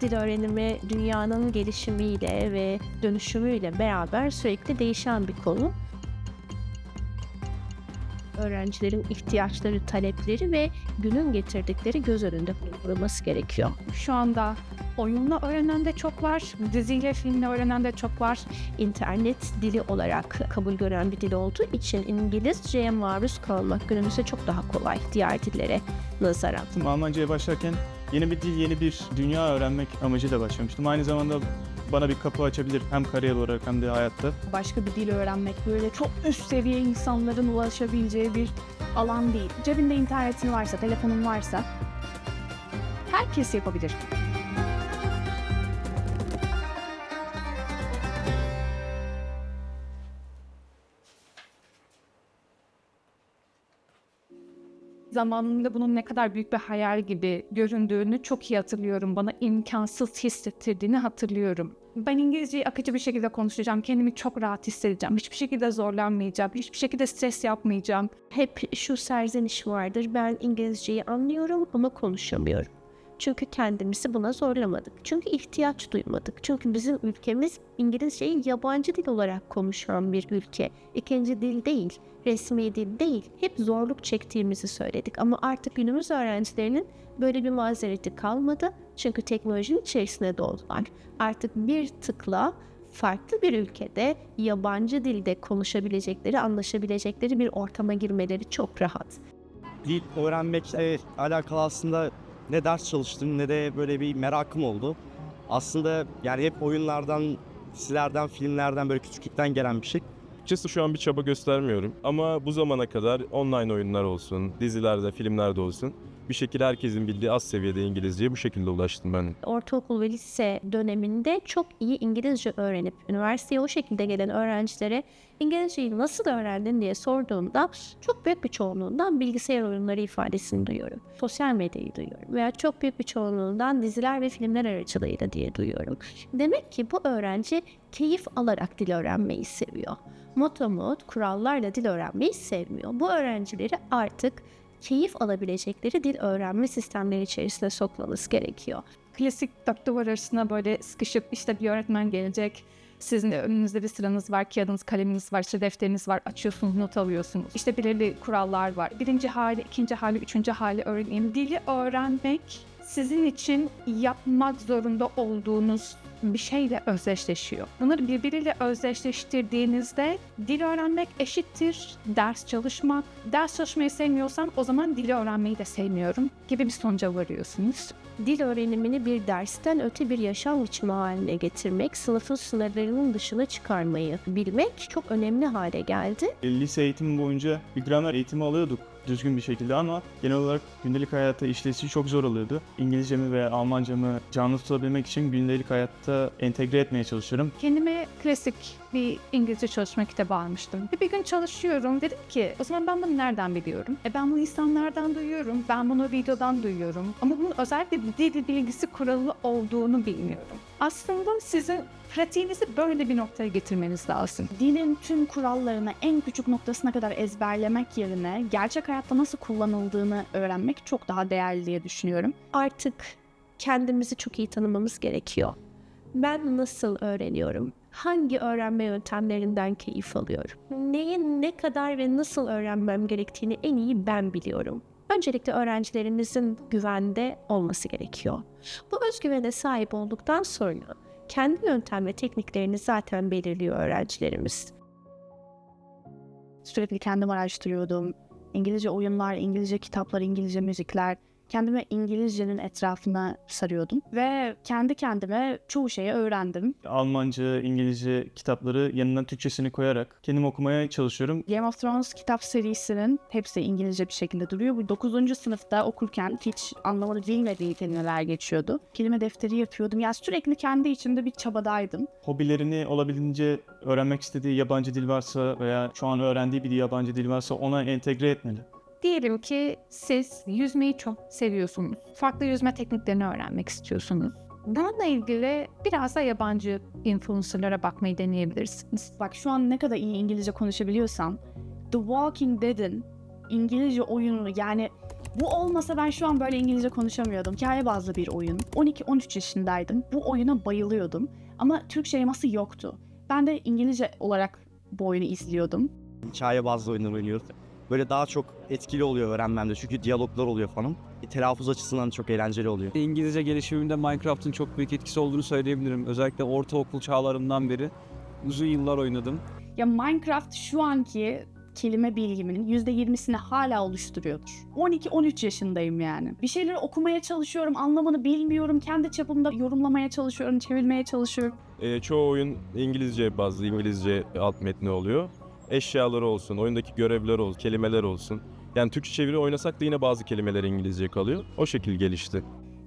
Dil öğrenimi dünyanın gelişimiyle ve dönüşümüyle beraber sürekli değişen bir konu. Öğrencilerin ihtiyaçları, talepleri ve günün getirdikleri göz önünde bulundurulması gerekiyor. Şu anda oyunla öğrenen de çok var, diziyle filmle öğrenen de çok var. İnternet dili olarak kabul gören bir dil olduğu için İngilizceye maruz kalmak günümüzde çok daha kolay diğer dillere nazaran. Almanca'ya başlarken yeni bir dil, yeni bir dünya öğrenmek amacıyla başlamıştım. Aynı zamanda bana bir kapı açabilir hem kariyer olarak hem de hayatta. Başka bir dil öğrenmek böyle çok üst seviye insanların ulaşabileceği bir alan değil. Cebinde internetin varsa, telefonun varsa herkes yapabilir. Zamanında bunun ne kadar büyük bir hayal gibi göründüğünü çok iyi hatırlıyorum. Bana imkansız hissettirdiğini hatırlıyorum. Ben İngilizceyi akıcı bir şekilde konuşacağım. Kendimi çok rahat hissedeceğim. Hiçbir şekilde zorlanmayacağım. Hiçbir şekilde stres yapmayacağım. Hep şu serzeniş vardır. Ben İngilizceyi anlıyorum ama konuşamıyorum. Çünkü kendimizi buna zorlamadık. Çünkü ihtiyaç duymadık. Çünkü bizim ülkemiz İngilizceyi yabancı dil olarak konuşan bir ülke. İkinci dil değil, resmi dil değil. Hep zorluk çektiğimizi söyledik. Ama artık günümüz öğrencilerinin böyle bir mazereti kalmadı. Çünkü teknolojinin içerisine doğdular. Artık bir tıkla farklı bir ülkede yabancı dilde konuşabilecekleri, anlaşabilecekleri bir ortama girmeleri çok rahat. dil öğrenmekle alakalı aslında ne ders çalıştım ne de böyle bir merakım oldu. Aslında yani hep oyunlardan, dizilerden, filmlerden böyle küçüklükten gelen bir şey. Açıkçası şu an bir çaba göstermiyorum ama bu zamana kadar online oyunlar olsun, dizilerde, filmlerde olsun bir şekilde herkesin bildiği az seviyede İngilizceye bu şekilde ulaştım ben. ortaokul ve lise döneminde çok iyi İngilizce öğrenip üniversiteye o şekilde gelen öğrencilere İngilizceyi nasıl öğrendin diye sorduğumda çok büyük bir çoğunluğundan bilgisayar oyunları ifadesini duyuyorum. Sosyal medyayı duyuyorum veya çok büyük bir çoğunluğundan diziler ve filmler aracılığıyla diye duyuyorum. Demek ki bu öğrenci keyif alarak dil öğrenmeyi seviyor. Motomot kurallarla dil öğrenmeyi sevmiyor. Bu öğrencileri artık keyif alabilecekleri dil öğrenme sistemleri içerisine sokmamız gerekiyor. Klasik dört duvar arasına böyle sıkışıp işte bir öğretmen gelecek. Sizin de önünüzde bir sıranız var, kağıdınız, kaleminiz var, işte defteriniz var, açıyorsunuz, not alıyorsunuz. İşte belirli kurallar var. Birinci hali, ikinci hali, üçüncü hali öğreneyim. Dili öğrenmek sizin için yapmak zorunda olduğunuz bir şeyle özdeşleşiyor. Bunları birbiriyle özdeşleştirdiğinizde dil öğrenmek eşittir ders çalışmak. Ders çalışmayı sevmiyorsam o zaman dili öğrenmeyi de sevmiyorum gibi bir sonuca varıyorsunuz. Dil öğrenimini bir dersten öte bir yaşam biçimi haline getirmek, sınıfın sınırlarının dışına çıkarmayı bilmek çok önemli hale geldi. E, Lise eğitimi boyunca bir gramer eğitimi alıyorduk düzgün bir şekilde ama genel olarak gündelik hayatta işlesi çok zor oluyordu. İngilizcemi ve Almancamı canlı tutabilmek için gündelik hayatta entegre etmeye çalışıyorum. Kendime klasik bir İngilizce çalışma kitabı almıştım. Ve bir gün çalışıyorum. Dedim ki o zaman ben bunu nereden biliyorum? E ben bunu insanlardan duyuyorum. Ben bunu videodan duyuyorum. Ama bunun özellikle dil bilgisi kuralı olduğunu bilmiyorum. Aslında sizin pratiğinizi böyle bir noktaya getirmeniz lazım. Dilin tüm kurallarını en küçük noktasına kadar ezberlemek yerine gerçek hayatta nasıl kullanıldığını öğrenmek çok daha değerli diye düşünüyorum. Artık kendimizi çok iyi tanımamız gerekiyor. Ben nasıl öğreniyorum? Hangi öğrenme yöntemlerinden keyif alıyorum? Neyi ne kadar ve nasıl öğrenmem gerektiğini en iyi ben biliyorum. Öncelikle öğrencilerinizin güvende olması gerekiyor. Bu özgüvene sahip olduktan sonra kendi yöntem ve tekniklerini zaten belirliyor öğrencilerimiz. Sürekli kendim araştırıyordum. İngilizce oyunlar, İngilizce kitaplar, İngilizce müzikler. Kendime İngilizcenin etrafına sarıyordum. Ve kendi kendime çoğu şeyi öğrendim. Almanca, İngilizce kitapları yanına Türkçesini koyarak kendim okumaya çalışıyorum. Game of Thrones kitap serisinin hepsi İngilizce bir şekilde duruyor. Bu 9. sınıfta okurken hiç anlamını bilmediği kelimeler geçiyordu. Kelime defteri yapıyordum. Yani sürekli kendi içimde bir çabadaydım. Hobilerini olabildiğince öğrenmek istediği yabancı dil varsa veya şu an öğrendiği bir yabancı dil varsa ona entegre etmeli. Diyelim ki siz yüzmeyi çok seviyorsunuz. Farklı yüzme tekniklerini öğrenmek istiyorsunuz. Bununla ilgili biraz da yabancı influencerlara bakmayı deneyebilirsiniz. Bak şu an ne kadar iyi İngilizce konuşabiliyorsam The Walking Dead'in İngilizce oyunu yani Bu olmasa ben şu an böyle İngilizce konuşamıyordum. Hikaye bazlı bir oyun. 12-13 yaşındaydım. Bu oyuna bayılıyordum. Ama Türkçe yaması yoktu. Ben de İngilizce olarak bu oyunu izliyordum. Hikaye bazlı oyunlar oynuyoruz. Böyle daha çok etkili oluyor öğrenmemde çünkü diyaloglar oluyor falan. E, telaffuz açısından çok eğlenceli oluyor. İngilizce gelişimimde Minecraft'ın çok büyük etkisi olduğunu söyleyebilirim. Özellikle ortaokul çağlarımdan beri uzun yıllar oynadım. Ya Minecraft şu anki kelime bilgimin %20'sini hala oluşturuyordur. 12-13 yaşındayım yani. Bir şeyleri okumaya çalışıyorum, anlamını bilmiyorum. Kendi çapımda yorumlamaya çalışıyorum, çevirmeye çalışıyorum. Ee, çoğu oyun İngilizce bazlı, İngilizce alt metni oluyor. Eşyaları olsun, oyundaki görevler olsun, kelimeler olsun. Yani Türkçe çeviri oynasak da yine bazı kelimeler İngilizce kalıyor. O şekil gelişti.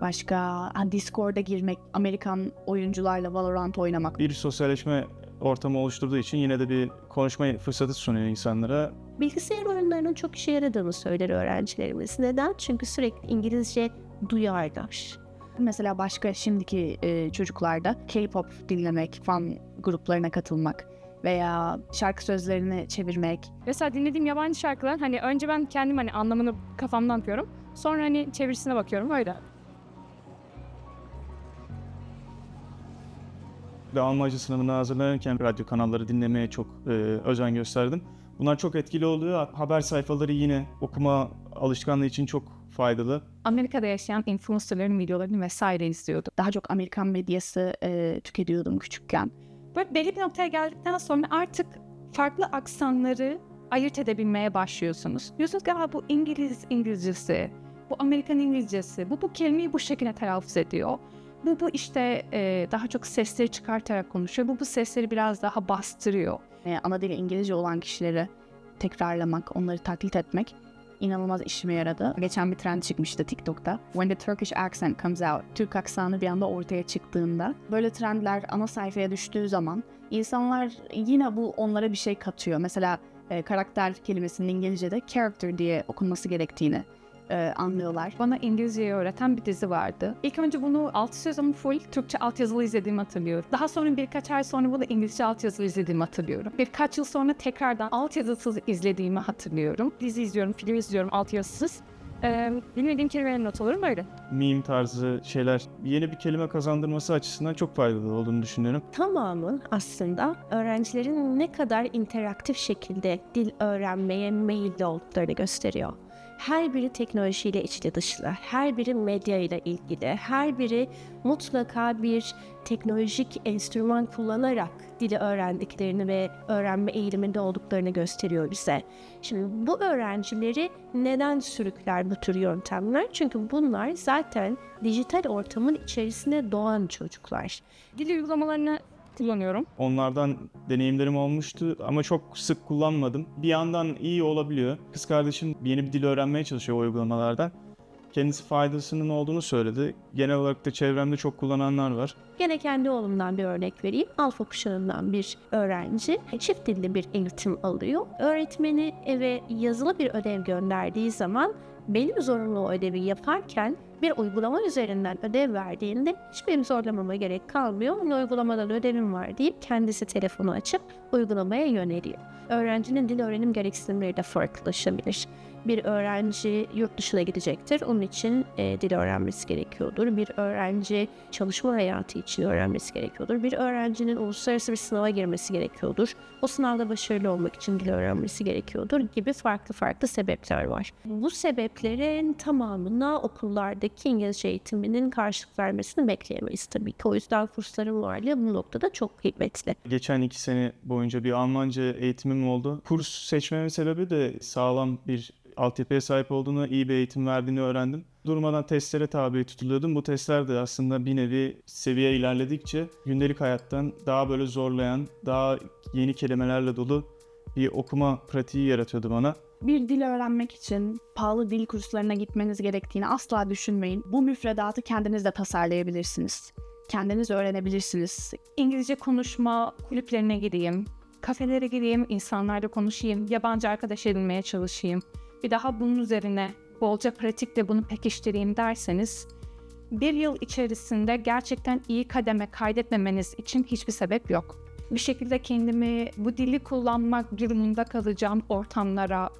Başka Discord'a girmek, Amerikan oyuncularla Valorant oynamak. Bir sosyalleşme ortamı oluşturduğu için yine de bir konuşma fırsatı sunuyor insanlara. Bilgisayar oyunlarının çok işe yaradığını söyler öğrencilerimiz. Neden? Çünkü sürekli İngilizce duyarlar. Mesela başka şimdiki e, çocuklarda K-pop dinlemek, fan gruplarına katılmak veya şarkı sözlerini çevirmek. Mesela dinlediğim yabancı şarkılar hani önce ben kendim hani anlamını kafamdan yapıyorum. Sonra hani çevirisine bakıyorum öyle. Ve Almanca sınavına hazırlanırken radyo kanalları dinlemeye çok e, özen gösterdim. Bunlar çok etkili oluyor. Haber sayfaları yine okuma alışkanlığı için çok faydalı. Amerika'da yaşayan influencerların videolarını vesaire izliyordum. Daha çok Amerikan medyası e, tüketiyordum küçükken. Böyle belli bir noktaya geldikten sonra artık farklı aksanları ayırt edebilmeye başlıyorsunuz. Diyorsunuz ki "Aa, bu İngiliz İngilizcesi, bu Amerikan İngilizcesi, bu bu kelimeyi bu şekilde telaffuz ediyor. Bu bu işte e, daha çok sesleri çıkartarak konuşuyor. Bu bu sesleri biraz daha bastırıyor. E, ana dili İngilizce olan kişileri tekrarlamak, onları taklit etmek inanılmaz işime yaradı. Geçen bir trend çıkmıştı TikTok'ta. When the Turkish accent comes out. Türk aksanı bir anda ortaya çıktığında. Böyle trendler ana sayfaya düştüğü zaman insanlar yine bu onlara bir şey katıyor. Mesela e, karakter kelimesinin İngilizce'de character diye okunması gerektiğini e, anlıyorlar. Bana İngilizceyi öğreten bir dizi vardı. İlk önce bunu 6 sezon full Türkçe altyazılı izlediğimi hatırlıyorum. Daha sonra birkaç ay sonra bunu İngilizce altyazılı izlediğimi hatırlıyorum. Birkaç yıl sonra tekrardan altyazısız izlediğimi hatırlıyorum. Dizi izliyorum, film izliyorum altyazısız. Ee, bilmediğim kelimeleri not alıyorum öyle. Meme tarzı şeyler yeni bir kelime kazandırması açısından çok faydalı olduğunu düşünüyorum. Tamamı aslında öğrencilerin ne kadar interaktif şekilde dil öğrenmeye meyilli olduklarını gösteriyor. Her biri teknolojiyle içli dışlı, her biri medya ile ilgili, her biri mutlaka bir teknolojik enstrüman kullanarak dili öğrendiklerini ve öğrenme eğiliminde olduklarını gösteriyor bize. Şimdi bu öğrencileri neden sürükler bu tür yöntemler? Çünkü bunlar zaten dijital ortamın içerisine doğan çocuklar. Dil uygulamalarını kullanıyorum. Onlardan deneyimlerim olmuştu ama çok sık kullanmadım. Bir yandan iyi olabiliyor. Kız kardeşim yeni bir dil öğrenmeye çalışıyor o uygulamalardan. Kendisi faydasının olduğunu söyledi. Genel olarak da çevremde çok kullananlar var. Gene kendi oğlumdan bir örnek vereyim. Alfa kuşağından bir öğrenci çift dilli bir eğitim alıyor. Öğretmeni eve yazılı bir ödev gönderdiği zaman benim zorunlu ödevi yaparken bir uygulama üzerinden ödev verdiğinde hiç zorlamama gerek kalmıyor. Onun uygulamadan ödevim var deyip kendisi telefonu açıp uygulamaya yöneliyor. Öğrencinin dil öğrenim gereksinimleri de farklılaşabilir. Bir öğrenci yurt dışına gidecektir. Onun için e, dil öğrenmesi gerekiyordur. Bir öğrenci çalışma hayatı için öğrenmesi gerekiyordur. Bir öğrencinin uluslararası bir sınava girmesi gerekiyordur. O sınavda başarılı olmak için dil öğrenmesi gerekiyordur gibi farklı farklı sebepler var. Bu sebeplerin tamamına okullardaki İngilizce eğitiminin karşılık vermesini bekleyemeyiz tabii ki. O yüzden kursların varlığı bu noktada çok kıymetli. Geçen iki sene boyunca bir Almanca eğitimim oldu. Kurs seçmemin sebebi de sağlam bir altyapıya sahip olduğunu, iyi bir eğitim verdiğini öğrendim. Durmadan testlere tabi tutuluyordum. Bu testler de aslında bir nevi seviye ilerledikçe gündelik hayattan daha böyle zorlayan, daha yeni kelimelerle dolu bir okuma pratiği yaratıyordu bana. Bir dil öğrenmek için pahalı dil kurslarına gitmeniz gerektiğini asla düşünmeyin. Bu müfredatı kendiniz de tasarlayabilirsiniz. Kendiniz öğrenebilirsiniz. İngilizce konuşma kulüplerine gideyim, kafelere gideyim, insanlarla konuşayım, yabancı arkadaş edinmeye çalışayım. Bir daha bunun üzerine bolca pratikle bunu pekiştireyim derseniz bir yıl içerisinde gerçekten iyi kademe kaydetmemeniz için hiçbir sebep yok. Bir şekilde kendimi bu dili kullanmak durumunda kalacağım ortamlara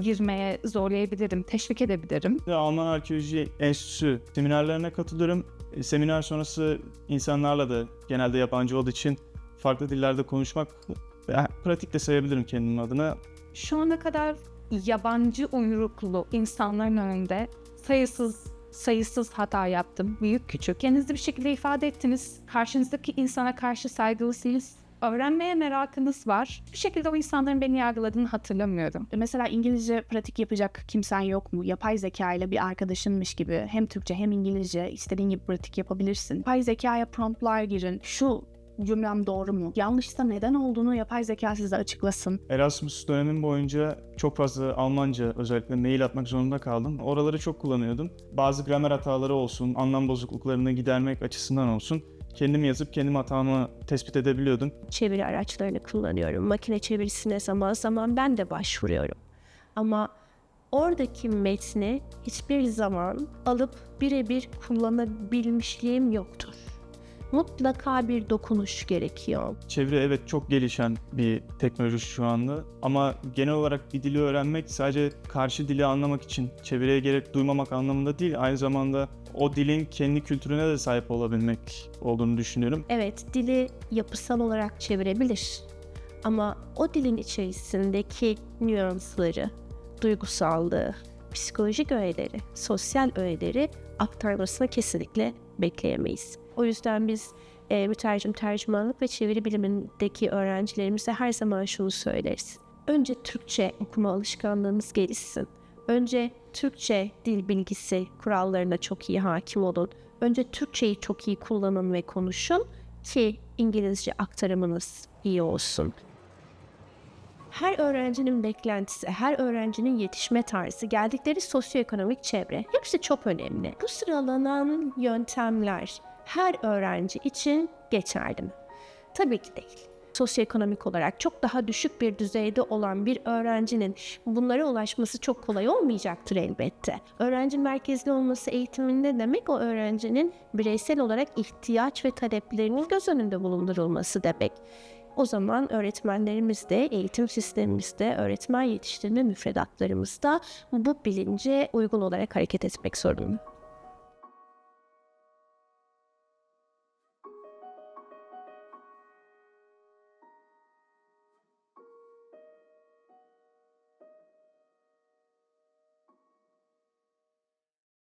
girmeye zorlayabilirim, teşvik edebilirim. Alman Arkeoloji Enstitüsü seminerlerine katılıyorum. E, Seminer sonrası insanlarla da genelde yabancı olduğu için farklı dillerde konuşmak ve pratik de sayabilirim kendim adına. Şu ana kadar yabancı uyruklu insanların önünde sayısız sayısız hata yaptım. Büyük küçük. Kendinizi bir şekilde ifade ettiniz. Karşınızdaki insana karşı saygılısınız. Öğrenmeye merakınız var. Bir şekilde o insanların beni yargıladığını hatırlamıyorum. Mesela İngilizce pratik yapacak kimsen yok mu? Yapay zeka ile bir arkadaşınmış gibi hem Türkçe hem İngilizce istediğin gibi pratik yapabilirsin. Yapay zekaya promptlar girin. Şu cümlem doğru mu? Yanlışsa neden olduğunu yapay zeka size açıklasın. Erasmus dönemim boyunca çok fazla Almanca özellikle mail atmak zorunda kaldım. Oraları çok kullanıyordum. Bazı gramer hataları olsun, anlam bozukluklarını gidermek açısından olsun kendim yazıp kendim hatamı tespit edebiliyordum. çeviri araçlarını kullanıyorum. Makine çevirisine zaman zaman ben de başvuruyorum. Ama oradaki metni hiçbir zaman alıp birebir kullanabilmişliğim yoktur. Mutlaka bir dokunuş gerekiyor. Çeviri evet çok gelişen bir teknoloji şu anda ama genel olarak bir dili öğrenmek sadece karşı dili anlamak için çeviriye gerek duymamak anlamında değil aynı zamanda o dilin kendi kültürüne de sahip olabilmek olduğunu düşünüyorum. Evet, dili yapısal olarak çevirebilir. Ama o dilin içerisindeki nüansları, duygusallığı, psikolojik öğeleri, sosyal öğeleri aktarmasını kesinlikle bekleyemeyiz. O yüzden biz e, mütercim tercümanlık ve çeviri bilimindeki öğrencilerimize her zaman şunu söyleriz. Önce Türkçe okuma alışkanlığınız gelişsin. Önce Türkçe dil bilgisi kurallarına çok iyi hakim olun. Önce Türkçeyi çok iyi kullanın ve konuşun ki İngilizce aktarımınız iyi olsun. Her öğrencinin beklentisi, her öğrencinin yetişme tarzı, geldikleri sosyoekonomik çevre hepsi çok önemli. Bu sıralanan yöntemler her öğrenci için geçerli mi? Tabii ki değil. Sosyoekonomik olarak çok daha düşük bir düzeyde olan bir öğrencinin bunlara ulaşması çok kolay olmayacaktır elbette. Öğrenci merkezli olması eğitiminde demek o öğrencinin bireysel olarak ihtiyaç ve taleplerinin göz önünde bulundurulması demek. O zaman öğretmenlerimiz de, eğitim sistemimizde, öğretmen yetiştirme müfredatlarımızda bu bilince uygun olarak hareket etmek zorunda.